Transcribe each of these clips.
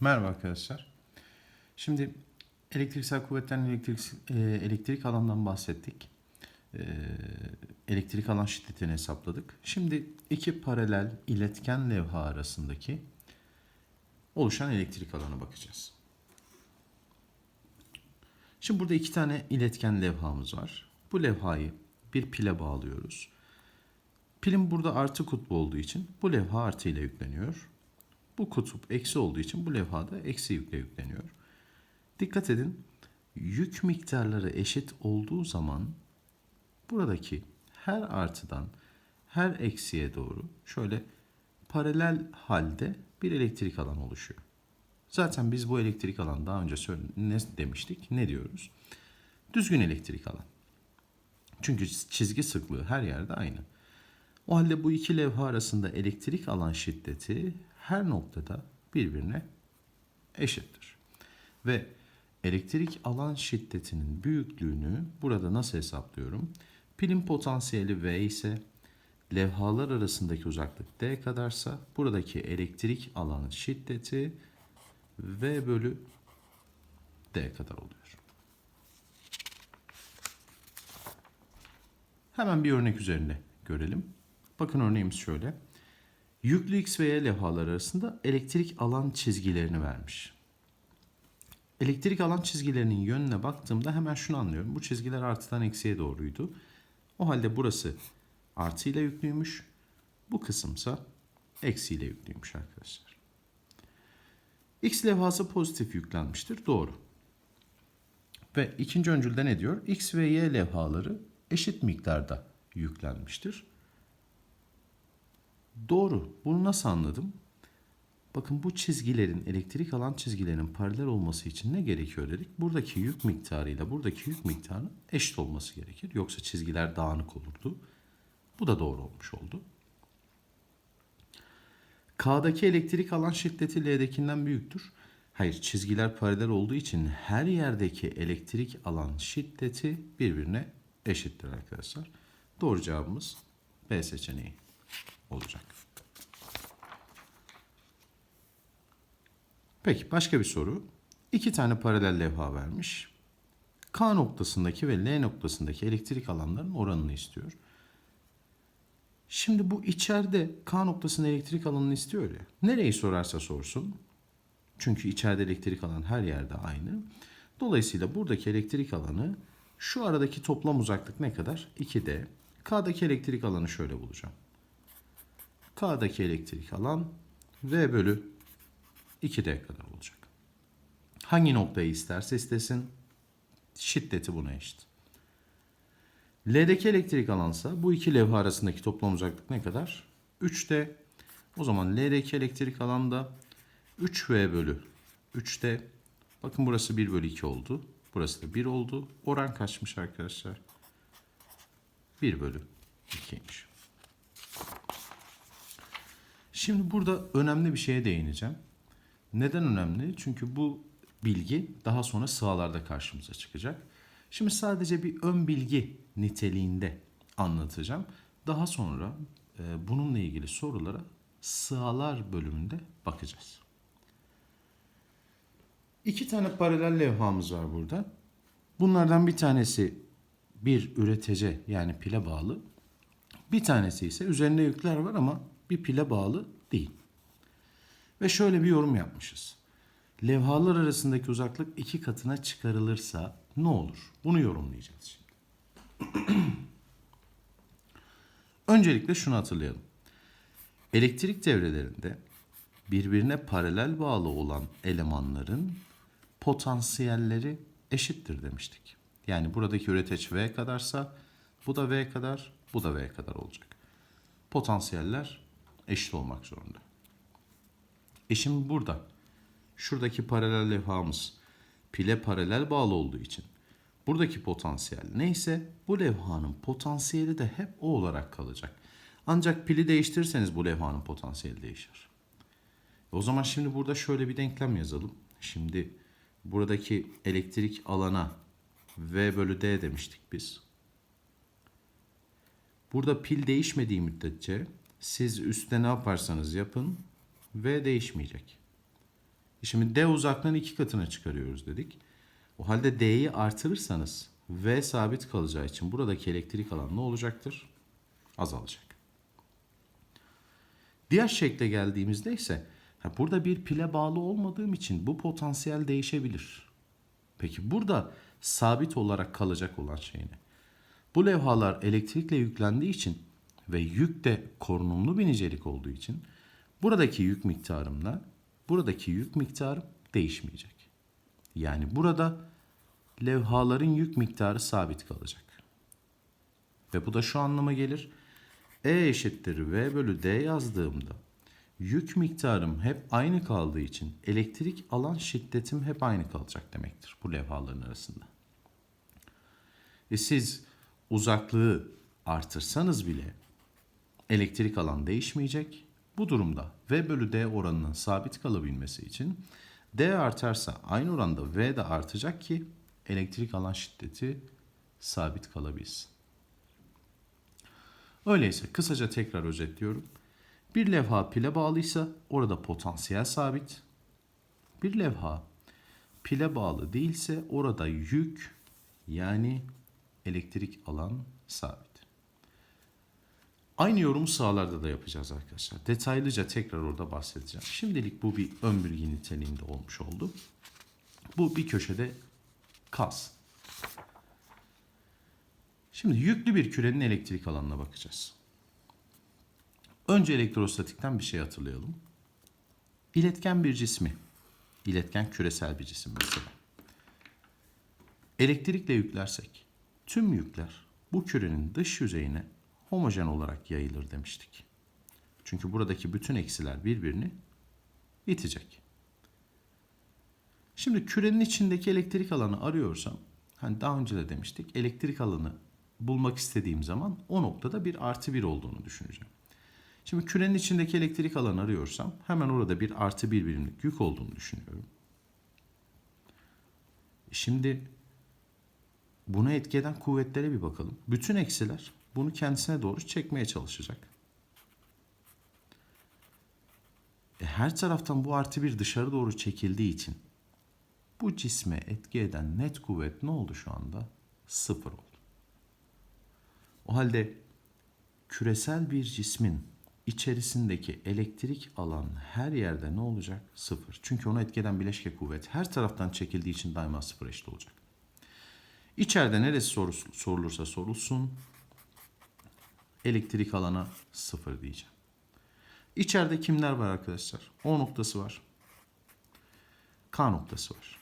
Merhaba arkadaşlar. Şimdi elektriksel kuvvetten elektrik, e, elektrik alandan bahsettik. E, elektrik alan şiddetini hesapladık. Şimdi iki paralel iletken levha arasındaki oluşan elektrik alana bakacağız. Şimdi burada iki tane iletken levhamız var. Bu levhayı bir pile bağlıyoruz. Pilin burada artı kutbu olduğu için bu levha artı ile yükleniyor. Bu kutup eksi olduğu için bu levhada eksi yükle yükleniyor. Dikkat edin. Yük miktarları eşit olduğu zaman buradaki her artıdan her eksiye doğru şöyle paralel halde bir elektrik alan oluşuyor. Zaten biz bu elektrik alan daha önce ne demiştik? Ne diyoruz? Düzgün elektrik alan. Çünkü çizgi sıklığı her yerde aynı. O halde bu iki levha arasında elektrik alan şiddeti her noktada birbirine eşittir. Ve elektrik alan şiddetinin büyüklüğünü burada nasıl hesaplıyorum? Pilin potansiyeli V ise levhalar arasındaki uzaklık D kadarsa buradaki elektrik alan şiddeti V bölü D kadar oluyor. Hemen bir örnek üzerinde görelim. Bakın örneğimiz şöyle. Yüklü X ve Y levhalar arasında elektrik alan çizgilerini vermiş. Elektrik alan çizgilerinin yönüne baktığımda hemen şunu anlıyorum. Bu çizgiler artıdan eksiye doğruydu. O halde burası artı ile yüklüymüş. Bu kısımsa eksi ile yüklüymüş arkadaşlar. X levhası pozitif yüklenmiştir. Doğru. Ve ikinci öncülde ne diyor? X ve Y levhaları eşit miktarda yüklenmiştir. Doğru. Bunu nasıl anladım? Bakın bu çizgilerin, elektrik alan çizgilerinin paralel olması için ne gerekiyor dedik? Buradaki yük miktarıyla buradaki yük miktarının eşit olması gerekir. Yoksa çizgiler dağınık olurdu. Bu da doğru olmuş oldu. K'daki elektrik alan şiddeti L'dekinden büyüktür. Hayır, çizgiler paralel olduğu için her yerdeki elektrik alan şiddeti birbirine eşittir arkadaşlar. Doğru cevabımız B seçeneği olacak. Peki başka bir soru. İki tane paralel levha vermiş. K noktasındaki ve L noktasındaki elektrik alanların oranını istiyor. Şimdi bu içeride K noktasında elektrik alanını istiyor ya. Nereyi sorarsa sorsun. Çünkü içeride elektrik alan her yerde aynı. Dolayısıyla buradaki elektrik alanı şu aradaki toplam uzaklık ne kadar? 2D. K'daki elektrik alanı şöyle bulacağım. K'daki elektrik alan V bölü 2D kadar olacak. Hangi noktayı isterse istesin şiddeti buna eşit. L'deki elektrik alansa bu iki levha arasındaki toplam uzaklık ne kadar? 3D. O zaman L'deki elektrik alan da 3V bölü 3D. Bakın burası 1 bölü 2 oldu. Burası da 1 oldu. Oran kaçmış arkadaşlar? 1 bölü 2'ymiş. Şimdi burada önemli bir şeye değineceğim. Neden önemli? Çünkü bu bilgi daha sonra sıralarda karşımıza çıkacak. Şimdi sadece bir ön bilgi niteliğinde anlatacağım. Daha sonra e, bununla ilgili sorulara sığalar bölümünde bakacağız. İki tane paralel levhamız var burada. Bunlardan bir tanesi bir üretece yani pile bağlı. Bir tanesi ise üzerinde yükler var ama bir pile bağlı değil. Ve şöyle bir yorum yapmışız. Levhalar arasındaki uzaklık iki katına çıkarılırsa ne olur? Bunu yorumlayacağız şimdi. Öncelikle şunu hatırlayalım. Elektrik devrelerinde birbirine paralel bağlı olan elemanların potansiyelleri eşittir demiştik. Yani buradaki üreteç V kadarsa bu da V kadar, bu da V kadar olacak. Potansiyeller eşit olmak zorunda. E şimdi burada şuradaki paralel levhamız pile paralel bağlı olduğu için buradaki potansiyel neyse bu levhanın potansiyeli de hep o olarak kalacak. Ancak pili değiştirirseniz bu levhanın potansiyeli değişir. O zaman şimdi burada şöyle bir denklem yazalım. Şimdi buradaki elektrik alana V bölü D demiştik biz. Burada pil değişmediği müddetçe siz üstte ne yaparsanız yapın V değişmeyecek. Şimdi D uzaklığını iki katına çıkarıyoruz dedik. O halde D'yi artırırsanız V sabit kalacağı için buradaki elektrik alan ne olacaktır? Azalacak. Diğer şekle geldiğimizde ise burada bir pile bağlı olmadığım için bu potansiyel değişebilir. Peki burada sabit olarak kalacak olan şey ne? Bu levhalar elektrikle yüklendiği için ve yük de korunumlu bir nicelik olduğu için buradaki yük miktarımla buradaki yük miktarım değişmeyecek. Yani burada levhaların yük miktarı sabit kalacak. Ve bu da şu anlama gelir. E eşittir V bölü D yazdığımda yük miktarım hep aynı kaldığı için elektrik alan şiddetim hep aynı kalacak demektir bu levhaların arasında. E siz uzaklığı artırsanız bile elektrik alan değişmeyecek. Bu durumda V bölü D oranının sabit kalabilmesi için D artarsa aynı oranda V de artacak ki elektrik alan şiddeti sabit kalabilsin. Öyleyse kısaca tekrar özetliyorum. Bir levha pile bağlıysa orada potansiyel sabit. Bir levha pile bağlı değilse orada yük yani elektrik alan sabit. Aynı yorumu sağlarda da yapacağız arkadaşlar. Detaylıca tekrar orada bahsedeceğim. Şimdilik bu bir ön bilgi niteliğinde olmuş oldu. Bu bir köşede kalsın. Şimdi yüklü bir kürenin elektrik alanına bakacağız. Önce elektrostatikten bir şey hatırlayalım. İletken bir cismi, iletken küresel bir cisim mesela. Elektrikle yüklersek tüm yükler bu kürenin dış yüzeyine homojen olarak yayılır demiştik. Çünkü buradaki bütün eksiler birbirini itecek. Şimdi kürenin içindeki elektrik alanı arıyorsam, hani daha önce de demiştik, elektrik alanı bulmak istediğim zaman o noktada bir artı bir olduğunu düşüneceğim. Şimdi kürenin içindeki elektrik alanı arıyorsam hemen orada bir artı bir birimlik yük olduğunu düşünüyorum. Şimdi buna etki eden kuvvetlere bir bakalım. Bütün eksiler bunu kendisine doğru çekmeye çalışacak. E her taraftan bu artı bir dışarı doğru çekildiği için bu cisme etki eden net kuvvet ne oldu şu anda? Sıfır oldu. O halde küresel bir cismin içerisindeki elektrik alan her yerde ne olacak? Sıfır. Çünkü onu etki eden bileşke kuvvet her taraftan çekildiği için daima sıfır eşit olacak. İçeride neresi sorulursa sorulsun elektrik alana sıfır diyeceğim. İçeride kimler var arkadaşlar? O noktası var. K noktası var.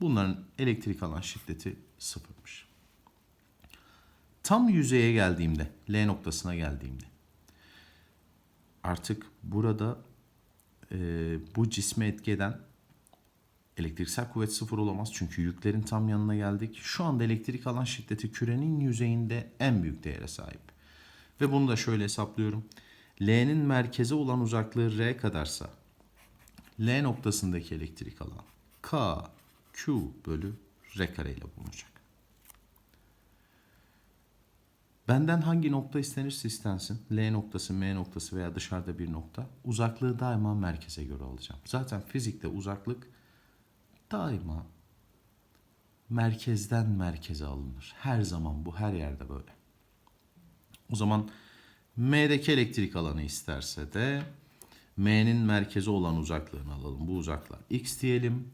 Bunların elektrik alan şiddeti sıfırmış. Tam yüzeye geldiğimde, L noktasına geldiğimde artık burada e, bu cisme etki eden elektriksel kuvvet sıfır olamaz. Çünkü yüklerin tam yanına geldik. Şu anda elektrik alan şiddeti kürenin yüzeyinde en büyük değere sahip. Ve bunu da şöyle hesaplıyorum. L'nin merkeze olan uzaklığı R kadarsa L noktasındaki elektrik alan K Q bölü R kare ile bulunacak. Benden hangi nokta istenirse istensin, L noktası, M noktası veya dışarıda bir nokta, uzaklığı daima merkeze göre alacağım. Zaten fizikte uzaklık daima merkezden merkeze alınır. Her zaman bu, her yerde böyle. O zaman M'deki elektrik alanı isterse de M'nin merkezi olan uzaklığını alalım. Bu uzaklığa X diyelim.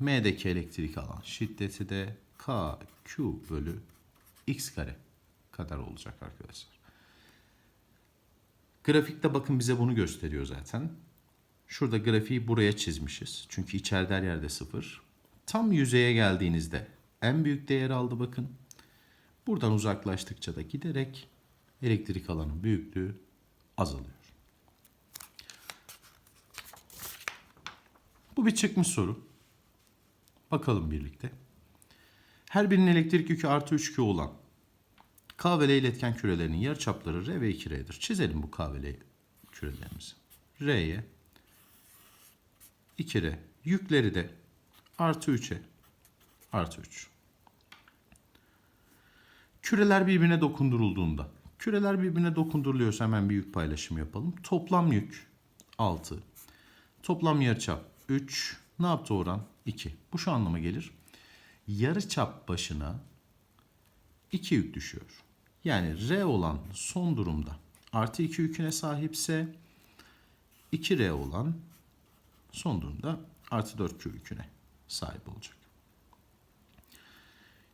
M'deki elektrik alan şiddeti de K, Q bölü X kare kadar olacak arkadaşlar. Grafikte bakın bize bunu gösteriyor zaten. Şurada grafiği buraya çizmişiz. Çünkü içeride her yerde sıfır. Tam yüzeye geldiğinizde en büyük değer aldı bakın. Buradan uzaklaştıkça da giderek elektrik alanın büyüklüğü azalıyor. Bu bir çıkmış soru. Bakalım birlikte. Her birinin elektrik yükü artı 3Q olan K ve L iletken kürelerinin yarıçapları R ve 2R'dir. Çizelim bu K ve L kürelerimizi. R'ye 2R. Yükleri de artı 3'e artı 3. Küreler birbirine dokundurulduğunda küreler birbirine dokunduruluyorsa hemen bir yük paylaşımı yapalım. Toplam yük 6. Toplam yarıçap 3 Ne yaptı oran? 2. Bu şu anlama gelir. Yarı çap başına 2 yük düşüyor. Yani R olan son durumda artı 2 yüküne sahipse 2R olan son durumda artı 4 Q yüküne sahip olacak.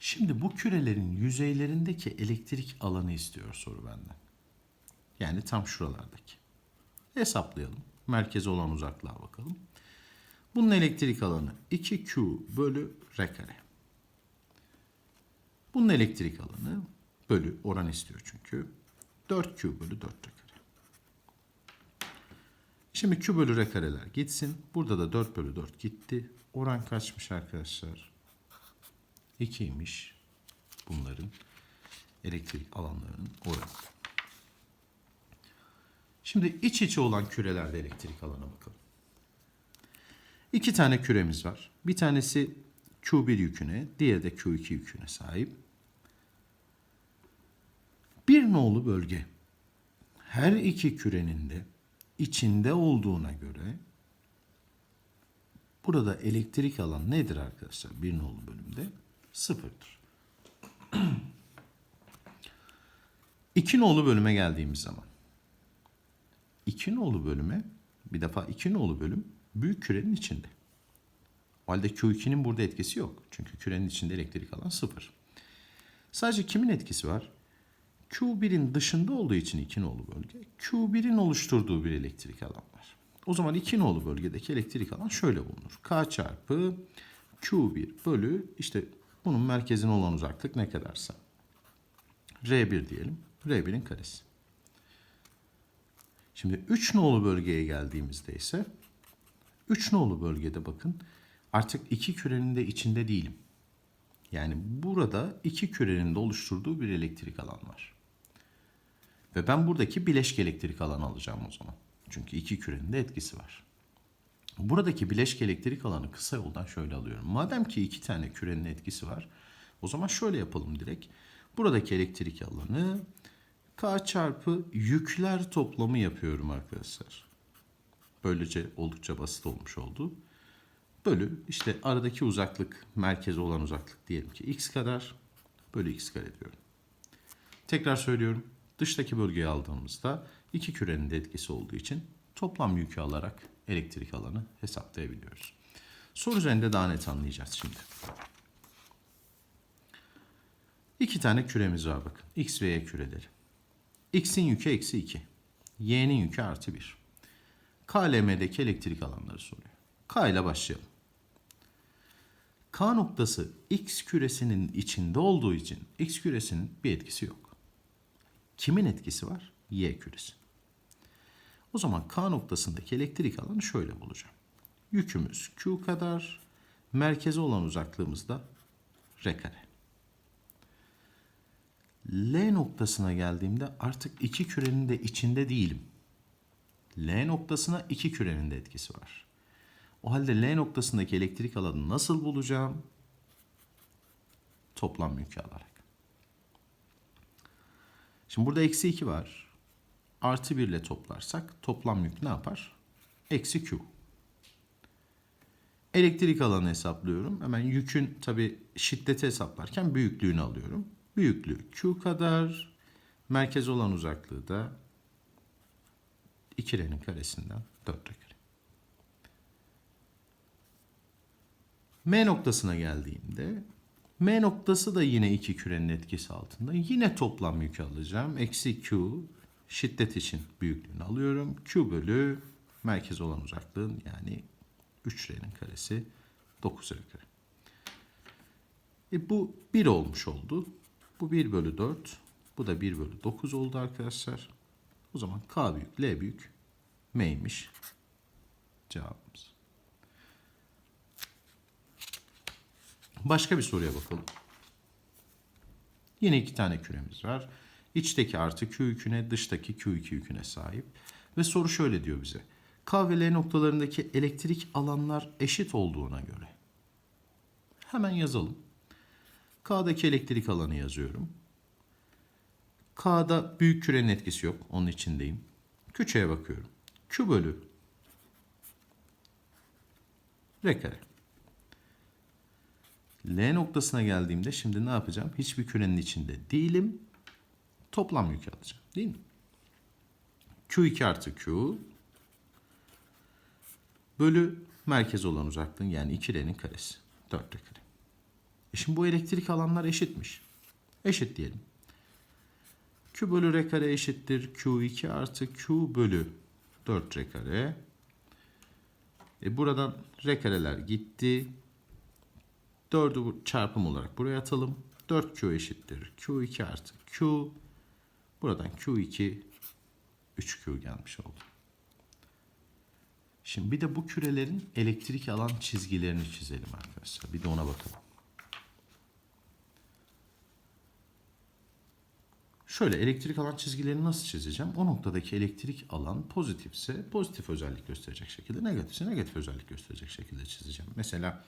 Şimdi bu kürelerin yüzeylerindeki elektrik alanı istiyor soru benden. Yani tam şuralardaki. Hesaplayalım. Merkeze olan uzaklığa bakalım. Bunun elektrik alanı 2Q bölü R kare. Bunun elektrik alanı bölü oran istiyor çünkü. 4Q bölü 4 R kare. Şimdi Q bölü R kareler gitsin. Burada da 4 bölü 4 gitti. Oran kaçmış arkadaşlar? 2'ymiş bunların elektrik alanlarının oranı. Şimdi iç içe olan kürelerde elektrik alana bakalım. İki tane küremiz var. Bir tanesi Q1 yüküne, diğeri de Q2 yüküne sahip. Bir nolu bölge her iki kürenin de içinde olduğuna göre burada elektrik alan nedir arkadaşlar? Bir nolu bölümde sıfırdır. İki nolu bölüme geldiğimiz zaman iki nolu bölüme bir defa iki nolu bölüm büyük kürenin içinde. O halde Q2'nin burada etkisi yok. Çünkü kürenin içinde elektrik alan sıfır. Sadece kimin etkisi var? Q1'in dışında olduğu için iki nolu bölge. Q1'in oluşturduğu bir elektrik alan var. O zaman iki nolu bölgedeki elektrik alan şöyle bulunur. K çarpı Q1 bölü işte bunun merkezine olan uzaklık ne kadarsa. R1 diyelim. R1'in karesi. Şimdi 3 nolu bölgeye geldiğimizde ise 3 nolu bölgede bakın artık iki kürenin de içinde değilim. Yani burada iki kürenin de oluşturduğu bir elektrik alan var. Ve ben buradaki bileşke elektrik alanı alacağım o zaman. Çünkü iki kürenin de etkisi var. Buradaki bileşke elektrik alanı kısa yoldan şöyle alıyorum. Madem ki iki tane kürenin etkisi var, o zaman şöyle yapalım direkt. Buradaki elektrik alanı K çarpı yükler toplamı yapıyorum arkadaşlar. Böylece oldukça basit olmuş oldu. Bölü işte aradaki uzaklık, merkeze olan uzaklık diyelim ki x kadar bölü x kare diyorum. Tekrar söylüyorum. Dıştaki bölgeyi aldığımızda iki kürenin de etkisi olduğu için toplam yükü alarak elektrik alanı hesaplayabiliyoruz. Soru üzerinde daha net anlayacağız şimdi. İki tane küremiz var bakın. X ve Y küreleri. X'in yükü eksi 2. Y'nin yükü artı 1. KLM'deki elektrik alanları soruyor. K ile başlayalım. K noktası X küresinin içinde olduğu için X küresinin bir etkisi yok. Kimin etkisi var? Y küresi. O zaman K noktasındaki elektrik alanı şöyle bulacağım. Yükümüz Q kadar, merkeze olan uzaklığımız da R kare. L noktasına geldiğimde artık iki kürenin de içinde değilim. L noktasına iki kürenin de etkisi var. O halde L noktasındaki elektrik alanı nasıl bulacağım? Toplam yükü alarak. Şimdi burada eksi 2 var. Artı 1 ile toplarsak toplam yük ne yapar? Eksi Q. Elektrik alanı hesaplıyorum. Hemen yükün tabi şiddeti hesaplarken büyüklüğünü alıyorum. Büyüklüğü Q kadar. Merkez olan uzaklığı da 2R'nin karesinden 4 R kare. M noktasına geldiğimde M noktası da yine iki kürenin etkisi altında. Yine toplam yükü alacağım. Eksi Q şiddet için büyüklüğünü alıyorum. Q bölü merkez olan uzaklığın yani 3R'nin karesi 9 R kare. E bu 1 olmuş oldu. Bu 1 bölü 4. Bu da 1 bölü 9 oldu arkadaşlar. O zaman K büyük, L büyük, M'ymiş cevabımız. Başka bir soruya bakalım. Yine iki tane küremiz var. İçteki artı Q yüküne, dıştaki Q2 yüküne sahip. Ve soru şöyle diyor bize. K ve L noktalarındaki elektrik alanlar eşit olduğuna göre. Hemen yazalım. K'daki elektrik alanı yazıyorum. K'da büyük kürenin etkisi yok. Onun içindeyim. Küçüğe bakıyorum. Q bölü R kare. L noktasına geldiğimde şimdi ne yapacağım? Hiçbir kürenin içinde değilim. Toplam yükü alacağım. Değil mi? Q2 artı Q bölü merkez olan uzaklığın yani 2R'nin karesi. 4R kare. E şimdi bu elektrik alanlar eşitmiş. Eşit diyelim. Q bölü R kare eşittir. Q2 artı Q bölü 4R kare. E buradan R kareler gitti. 4'ü bu- çarpım olarak buraya atalım. 4Q eşittir. Q2 artı Q. Buradan Q2 3Q gelmiş oldu. Şimdi bir de bu kürelerin elektrik alan çizgilerini çizelim arkadaşlar. Bir de ona bakalım. Şöyle elektrik alan çizgilerini nasıl çizeceğim? O noktadaki elektrik alan pozitifse pozitif özellik gösterecek şekilde, negatifse negatif özellik gösterecek şekilde çizeceğim. Mesela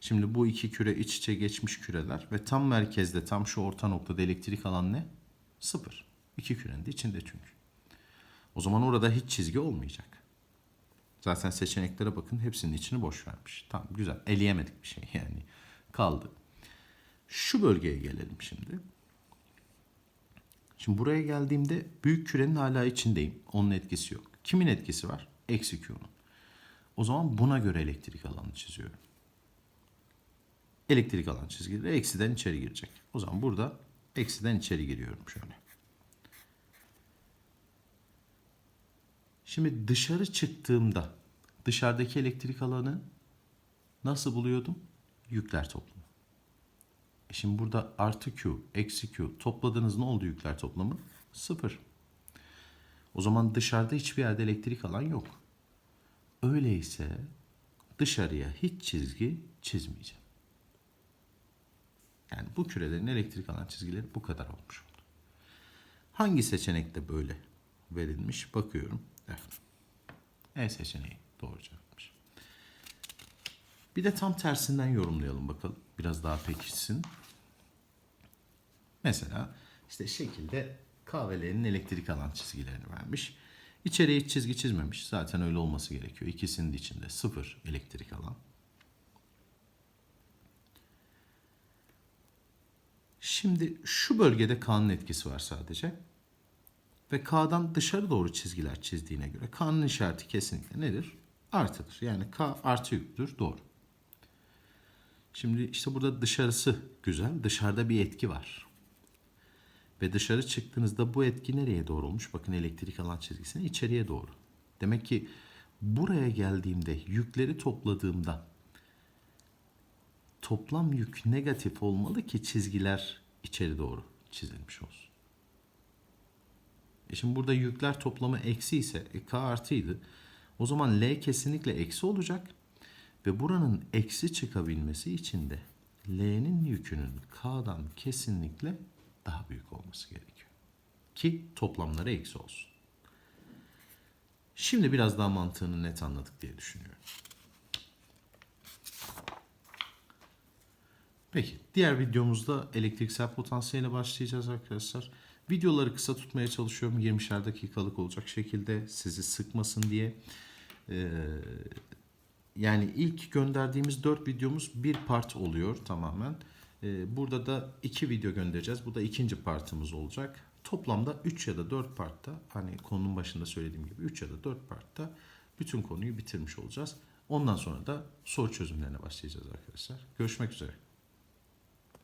şimdi bu iki küre iç içe geçmiş küreler ve tam merkezde tam şu orta noktada elektrik alan ne? Sıfır. İki kürenin de içinde çünkü. O zaman orada hiç çizgi olmayacak. Zaten seçeneklere bakın hepsinin içini boş vermiş. Tamam güzel. Eleyemedik bir şey yani. Kaldı. Şu bölgeye gelelim şimdi. Şimdi buraya geldiğimde büyük kürenin hala içindeyim. Onun etkisi yok. Kimin etkisi var? Eksi Q'nun. O zaman buna göre elektrik alanını çiziyorum. Elektrik alan çizgileri eksiden içeri girecek. O zaman burada eksiden içeri giriyorum şöyle. Şimdi dışarı çıktığımda dışarıdaki elektrik alanı nasıl buluyordum? Yükler toplamı. E Şimdi burada artı Q, eksi Q topladığınız ne oldu yükler toplamı? Sıfır. O zaman dışarıda hiçbir yerde elektrik alan yok. Öyleyse dışarıya hiç çizgi çizmeyeceğim. Yani bu kürelerin elektrik alan çizgileri bu kadar olmuş oldu. Hangi seçenekte böyle verilmiş? Bakıyorum. Evet. E seçeneği doğru cevapmış. Bir de tam tersinden yorumlayalım bakalım. Biraz daha pekişsin. Mesela işte şekilde kahvelerin elektrik alan çizgilerini vermiş. İçeriye hiç çizgi çizmemiş. Zaten öyle olması gerekiyor. İkisinin de içinde sıfır elektrik alan. Şimdi şu bölgede K'nın etkisi var sadece. Ve K'dan dışarı doğru çizgiler çizdiğine göre K'nın işareti kesinlikle nedir? Artıdır. Yani K artı yüktür. Doğru. Şimdi işte burada dışarısı güzel. Dışarıda bir etki var. Ve dışarı çıktığınızda bu etki nereye doğru olmuş? Bakın elektrik alan çizgisine içeriye doğru. Demek ki buraya geldiğimde yükleri topladığımda toplam yük negatif olmalı ki çizgiler içeri doğru çizilmiş olsun. E şimdi burada yükler toplamı eksi ise e, k artıydı. O zaman L kesinlikle eksi olacak. Ve buranın eksi çıkabilmesi için de L'nin yükünün K'dan kesinlikle daha büyük olması gerekiyor. Ki toplamları eksi olsun. Şimdi biraz daha mantığını net anladık diye düşünüyorum. Peki diğer videomuzda elektriksel potansiyele başlayacağız arkadaşlar. Videoları kısa tutmaya çalışıyorum. 20'şer dakikalık olacak şekilde sizi sıkmasın diye. Ee, yani ilk gönderdiğimiz 4 videomuz bir part oluyor tamamen. Ee, burada da 2 video göndereceğiz. Bu da ikinci partımız olacak. Toplamda 3 ya da 4 partta hani konunun başında söylediğim gibi 3 ya da 4 partta bütün konuyu bitirmiş olacağız. Ondan sonra da soru çözümlerine başlayacağız arkadaşlar. Görüşmek üzere.